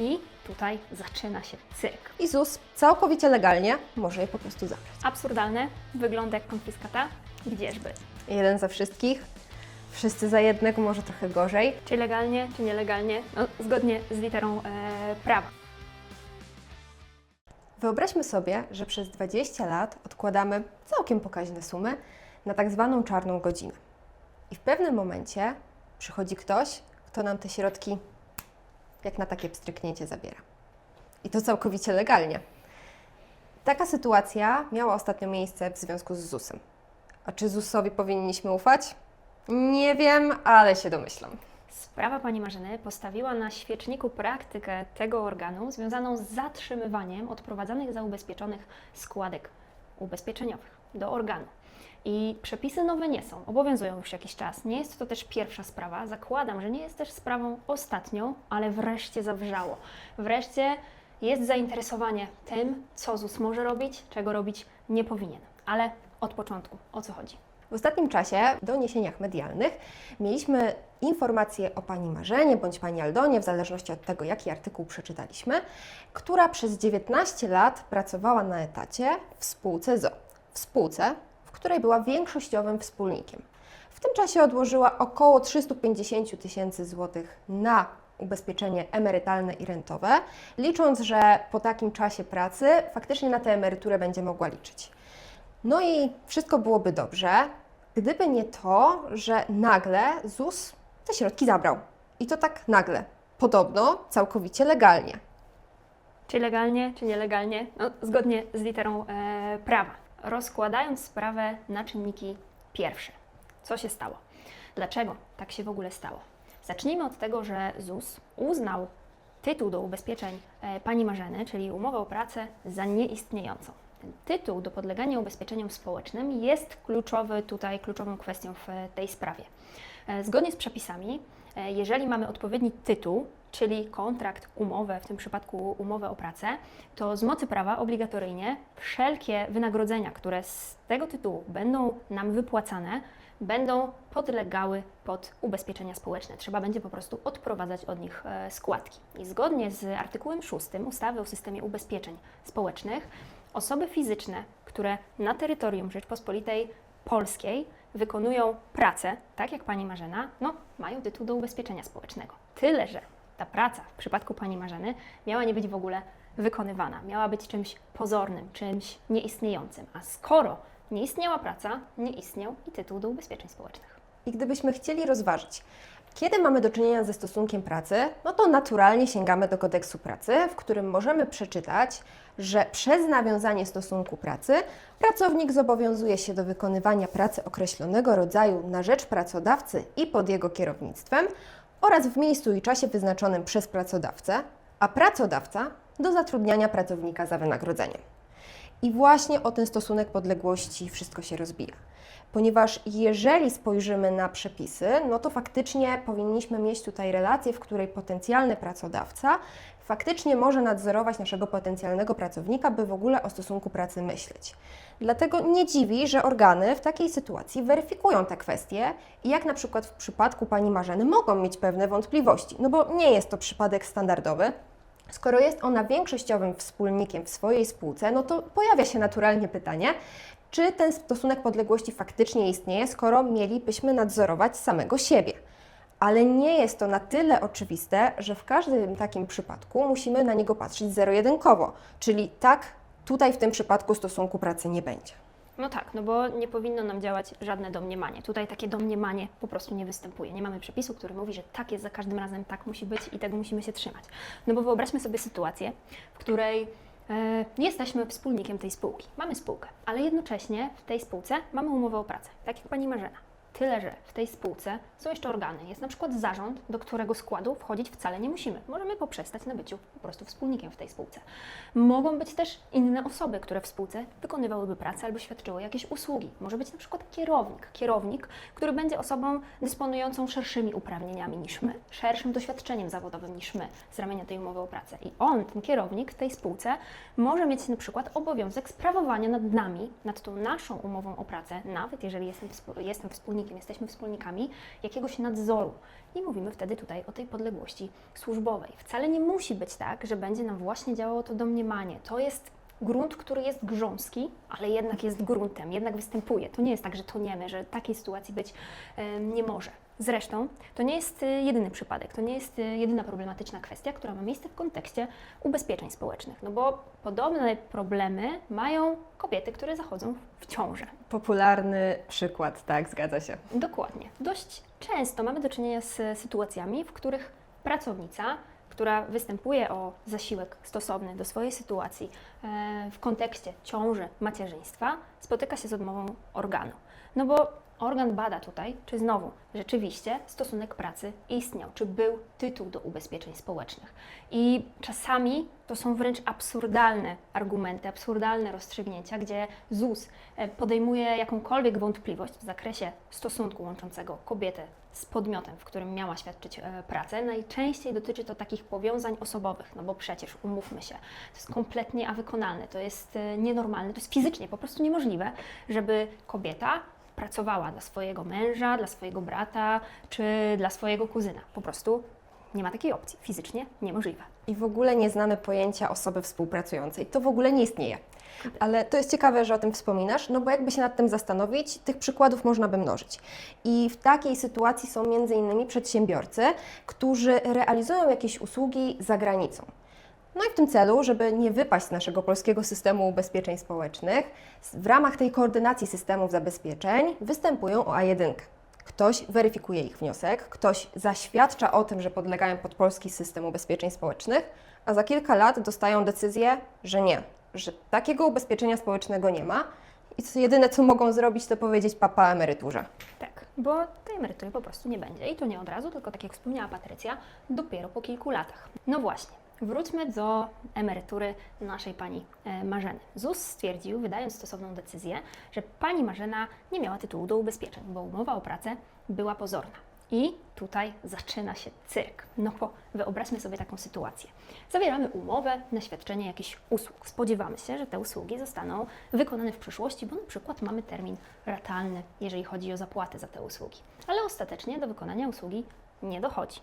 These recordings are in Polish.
I tutaj zaczyna się cyrk. I ZUS całkowicie legalnie może je po prostu zabrać. Absurdalne, wygląda jak konfiskata, gdzieżby. Jeden za wszystkich, wszyscy za jednego, może trochę gorzej. Czy legalnie, czy nielegalnie, no, zgodnie z literą e, prawa. Wyobraźmy sobie, że przez 20 lat odkładamy całkiem pokaźne sumy na tak zwaną czarną godzinę. I w pewnym momencie przychodzi ktoś, kto nam te środki jak na takie pstryknięcie zabiera. I to całkowicie legalnie. Taka sytuacja miała ostatnio miejsce w związku z ZUS-em. A czy ZUS-owi powinniśmy ufać? Nie wiem, ale się domyślam. Sprawa pani Marzyny postawiła na świeczniku praktykę tego organu związaną z zatrzymywaniem odprowadzanych za ubezpieczonych składek ubezpieczeniowych do organu. I przepisy nowe nie są, obowiązują już jakiś czas. Nie jest to też pierwsza sprawa. Zakładam, że nie jest też sprawą ostatnią, ale wreszcie zawrzało. Wreszcie jest zainteresowanie tym, co ZUS może robić, czego robić nie powinien. Ale od początku, o co chodzi? W ostatnim czasie w doniesieniach medialnych mieliśmy informację o pani Marzenie bądź pani Aldonie, w zależności od tego, jaki artykuł przeczytaliśmy, która przez 19 lat pracowała na etacie w spółce ZO. W spółce, w której była większościowym wspólnikiem. W tym czasie odłożyła około 350 tysięcy złotych na ubezpieczenie emerytalne i rentowe, licząc, że po takim czasie pracy faktycznie na tę emeryturę będzie mogła liczyć. No i wszystko byłoby dobrze, gdyby nie to, że nagle ZUS te środki zabrał. I to tak nagle. Podobno całkowicie legalnie. Czy legalnie, czy nielegalnie? No, zgodnie z literą e, prawa. Rozkładając sprawę na czynniki pierwsze. Co się stało? Dlaczego tak się w ogóle stało? Zacznijmy od tego, że ZUS uznał tytuł do ubezpieczeń e, pani Marzeny, czyli umowę o pracę, za nieistniejącą. Ten tytuł do podlegania ubezpieczeniom społecznym jest kluczowy tutaj, kluczową kwestią w tej sprawie. E, Zgodnie z przepisami, jeżeli mamy odpowiedni tytuł, czyli kontrakt, umowę, w tym przypadku umowę o pracę, to z mocy prawa obligatoryjnie wszelkie wynagrodzenia, które z tego tytułu będą nam wypłacane, będą podlegały pod ubezpieczenia społeczne. Trzeba będzie po prostu odprowadzać od nich e, składki. I zgodnie z artykułem 6 ustawy o systemie ubezpieczeń społecznych, osoby fizyczne, które na terytorium Rzeczpospolitej Polskiej wykonują pracę, tak jak pani Marzena, no, mają tytuł do ubezpieczenia społecznego. Tyle, że ta praca w przypadku pani Marzeny miała nie być w ogóle wykonywana, miała być czymś pozornym, czymś nieistniejącym. A skoro nie istniała praca, nie istniał i tytuł do ubezpieczeń społecznych. I gdybyśmy chcieli rozważyć, kiedy mamy do czynienia ze stosunkiem pracy, no to naturalnie sięgamy do kodeksu pracy, w którym możemy przeczytać, że przez nawiązanie stosunku pracy pracownik zobowiązuje się do wykonywania pracy określonego rodzaju na rzecz pracodawcy i pod jego kierownictwem oraz w miejscu i czasie wyznaczonym przez pracodawcę, a pracodawca do zatrudniania pracownika za wynagrodzeniem. I właśnie o ten stosunek podległości wszystko się rozbija. Ponieważ jeżeli spojrzymy na przepisy, no to faktycznie powinniśmy mieć tutaj relację, w której potencjalny pracodawca faktycznie może nadzorować naszego potencjalnego pracownika, by w ogóle o stosunku pracy myśleć. Dlatego nie dziwi, że organy w takiej sytuacji weryfikują te kwestie i jak na przykład w przypadku pani Marzeny mogą mieć pewne wątpliwości, no bo nie jest to przypadek standardowy, Skoro jest ona większościowym wspólnikiem w swojej spółce, no to pojawia się naturalnie pytanie, czy ten stosunek podległości faktycznie istnieje, skoro mielibyśmy nadzorować samego siebie. Ale nie jest to na tyle oczywiste, że w każdym takim przypadku musimy na niego patrzeć zero-jedynkowo, czyli tak, tutaj w tym przypadku stosunku pracy nie będzie. No tak, no bo nie powinno nam działać żadne domniemanie. Tutaj takie domniemanie po prostu nie występuje. Nie mamy przepisu, który mówi, że tak jest za każdym razem, tak musi być i tego musimy się trzymać. No bo wyobraźmy sobie sytuację, w której e, jesteśmy wspólnikiem tej spółki. Mamy spółkę, ale jednocześnie w tej spółce mamy umowę o pracę, tak jak pani Marzena. Tyle, że w tej spółce są jeszcze organy. Jest na przykład zarząd, do którego składu wchodzić wcale nie musimy. Możemy poprzestać na byciu po prostu wspólnikiem w tej spółce. Mogą być też inne osoby, które w spółce wykonywałyby pracę albo świadczyły jakieś usługi. Może być na przykład kierownik. Kierownik, który będzie osobą dysponującą szerszymi uprawnieniami niż my, szerszym doświadczeniem zawodowym niż my z ramienia tej umowy o pracę. I on, ten kierownik w tej spółce, może mieć na przykład obowiązek sprawowania nad nami, nad tą naszą umową o pracę, nawet jeżeli jestem, jestem wspólnikiem jesteśmy wspólnikami jakiegoś nadzoru. I mówimy wtedy tutaj o tej podległości służbowej. Wcale nie musi być tak, że będzie nam właśnie działało to domniemanie. To jest grunt, który jest grząski, ale jednak jest gruntem, jednak występuje. To nie jest tak, że toniemy, że takiej sytuacji być nie może. Zresztą to nie jest y, jedyny przypadek, to nie jest y, jedyna problematyczna kwestia, która ma miejsce w kontekście ubezpieczeń społecznych, no bo podobne problemy mają kobiety, które zachodzą w ciążę. Popularny przykład, tak, zgadza się. Dokładnie. Dość często mamy do czynienia z sytuacjami, w których pracownica, która występuje o zasiłek stosowny do swojej sytuacji e, w kontekście ciąży, macierzyństwa, spotyka się z odmową organu. No bo organ bada tutaj, czy znowu rzeczywiście stosunek pracy istniał, czy był tytuł do ubezpieczeń społecznych. I czasami to są wręcz absurdalne argumenty, absurdalne rozstrzygnięcia, gdzie ZUS e, podejmuje jakąkolwiek wątpliwość w zakresie stosunku łączącego kobietę z podmiotem, w którym miała świadczyć e, pracę. Najczęściej dotyczy to takich powiązań osobowych, no bo przecież umówmy się, to jest kompletnie awykonalne, to jest e, nienormalne, to jest fizycznie po prostu niemożliwe, żeby kobieta pracowała dla swojego męża, dla swojego brata czy dla swojego kuzyna. Po prostu nie ma takiej opcji. Fizycznie niemożliwe. I w ogóle nie znamy pojęcia osoby współpracującej. To w ogóle nie istnieje. Ale to jest ciekawe, że o tym wspominasz, no bo jakby się nad tym zastanowić, tych przykładów można by mnożyć. I w takiej sytuacji są między innymi przedsiębiorcy, którzy realizują jakieś usługi za granicą. No i w tym celu, żeby nie wypaść z naszego polskiego systemu ubezpieczeń społecznych, w ramach tej koordynacji systemów zabezpieczeń występują o A1. Ktoś weryfikuje ich wniosek, ktoś zaświadcza o tym, że podlegają pod polski system ubezpieczeń społecznych, a za kilka lat dostają decyzję, że nie, że takiego ubezpieczenia społecznego nie ma i co jedyne, co mogą zrobić, to powiedzieć papa emeryturze. Tak, bo tej emerytury po prostu nie będzie. I to nie od razu, tylko tak jak wspomniała Patrycja, dopiero po kilku latach. No właśnie, wróćmy do emerytury naszej pani e, Marzeny. ZUS stwierdził, wydając stosowną decyzję, że pani Marzena nie miała tytułu do ubezpieczeń, bo umowa o pracę była pozorna. I tutaj zaczyna się cyrk. No bo wyobraźmy sobie taką sytuację. Zawieramy umowę na świadczenie jakichś usług. Spodziewamy się, że te usługi zostaną wykonane w przyszłości, bo na przykład mamy termin ratalny, jeżeli chodzi o zapłatę za te usługi. Ale ostatecznie do wykonania usługi nie dochodzi.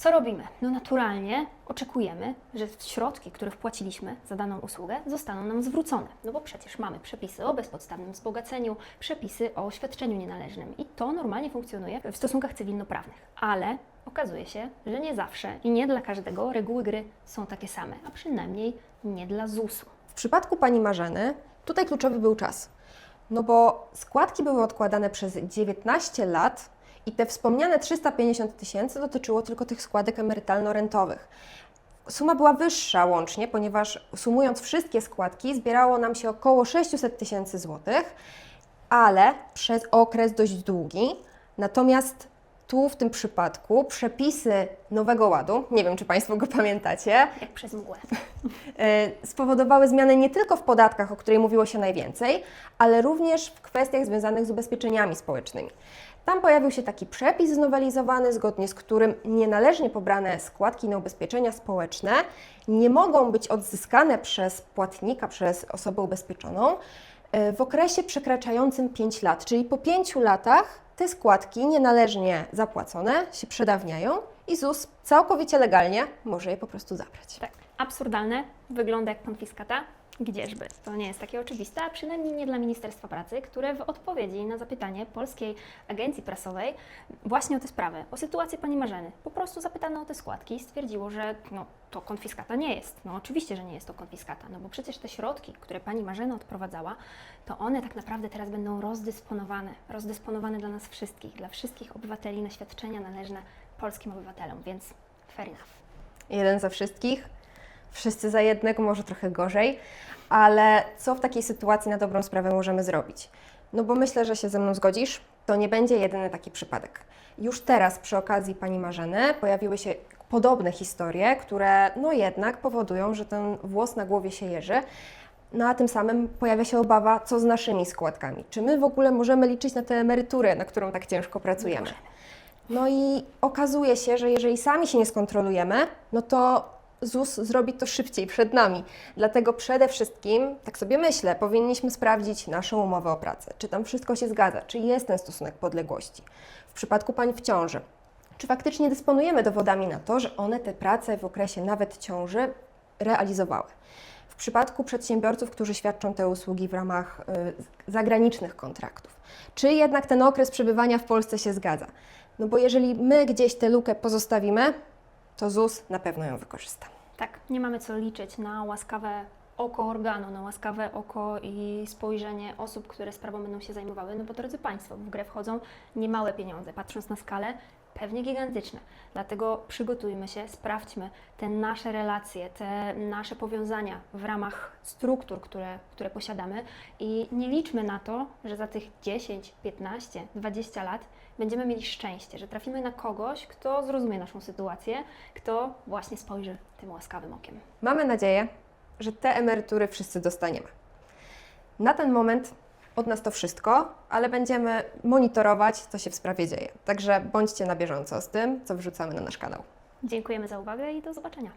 Co robimy? No naturalnie oczekujemy, że środki, które wpłaciliśmy za daną usługę, zostaną nam zwrócone. No bo przecież mamy przepisy o bezpodstawnym wzbogaceniu, przepisy o świadczeniu nienależnym i to normalnie funkcjonuje w stosunkach cywilnoprawnych. Ale okazuje się, że nie zawsze i nie dla każdego reguły gry są takie same, a przynajmniej nie dla ZUS-u. W przypadku pani Marzeny tutaj kluczowy był czas. No bo składki były odkładane przez 19 lat i te wspomniane 350 tysięcy dotyczyło tylko tych składek emerytalno-rentowych. Suma była wyższa łącznie, ponieważ sumując wszystkie składki zbierało nam się około 600 tysięcy złotych, ale przez okres dość długi. Natomiast tu w tym przypadku przepisy Nowego Ładu, nie wiem czy Państwo go pamiętacie, Jak przez mgłę. e, spowodowały zmiany nie tylko w podatkach, o której mówiło się najwięcej, ale również w kwestiach związanych z ubezpieczeniami społecznymi. Tam pojawił się taki przepis znowelizowany, zgodnie z którym nienależnie pobrane składki na ubezpieczenia społeczne nie mogą być odzyskane przez płatnika, przez osobę ubezpieczoną e, w okresie przekraczającym 5 lat. Czyli po 5 latach te składki nienależnie zapłacone się przedawniają i ZUS całkowicie legalnie może je po prostu zabrać. Tak, absurdalne, wygląda jak konfiskata. Gdzieżby? To nie jest takie oczywiste, a przynajmniej nie dla Ministerstwa Pracy, które w odpowiedzi na zapytanie Polskiej Agencji Prasowej właśnie o tę sprawę, o sytuację pani Marzeny, po prostu zapytano o te składki i stwierdziło, że no, to konfiskata nie jest. No oczywiście, że nie jest to konfiskata, no bo przecież te środki, które pani Marzena odprowadzała, to one tak naprawdę teraz będą rozdysponowane, rozdysponowane dla nas wszystkich, dla wszystkich obywateli na świadczenia należne polskim obywatelom, więc fair enough. jeden za wszystkich, wszyscy za jednego, może trochę gorzej, ale co w takiej sytuacji na dobrą sprawę możemy zrobić? No bo myślę, że się ze mną zgodzisz, to nie będzie jedyny taki przypadek. Już teraz przy okazji pani Marzeny pojawiły się podobne historie, które no jednak powodują, że ten włos na głowie się jeży. No a tym samym pojawia się obawa, co z naszymi składkami. Czy my w ogóle możemy liczyć na tę emeryturę, na którą tak ciężko pracujemy? No i okazuje się, że jeżeli sami się nie skontrolujemy, no to ZUS zrobi to szybciej przed nami. Dlatego przede wszystkim, tak sobie myślę, powinniśmy sprawdzić naszą umowę o pracę. Czy tam wszystko się zgadza, czy jest ten stosunek podległości. W przypadku pań w ciąży, czy faktycznie dysponujemy dowodami na to, że one te prace w okresie nawet ciąży realizowały. W przypadku przedsiębiorców, którzy świadczą te usługi w ramach y, zagranicznych kontraktów, czy jednak ten okres przebywania w Polsce się zgadza? No bo jeżeli my gdzieś tę lukę pozostawimy, to ZUS na pewno ją wykorzysta. Tak, nie mamy co liczyć na łaskawe oko organu, na łaskawe oko i spojrzenie osób, które sprawą będą się zajmowały, no bo drodzy Państwo, w grę wchodzą niemałe pieniądze, patrząc na skalę, pewnie gigantyczne. Dlatego przygotujmy się, sprawdźmy te nasze relacje, te nasze powiązania w ramach struktur, które, które posiadamy i nie liczmy na to, że za tych 10, 15, 20 lat będziemy mieli szczęście, że trafimy na kogoś, kto zrozumie naszą sytuację, kto właśnie spojrzy tym łaskawym okiem. Mamy nadzieję, że te emerytury wszyscy dostaniemy. Na ten moment od nas to wszystko, ale będziemy monitorować, co się w sprawie dzieje. Także bądźcie na bieżąco z tym, co wrzucamy na nasz kanał. Dziękujemy za uwagę i do zobaczenia.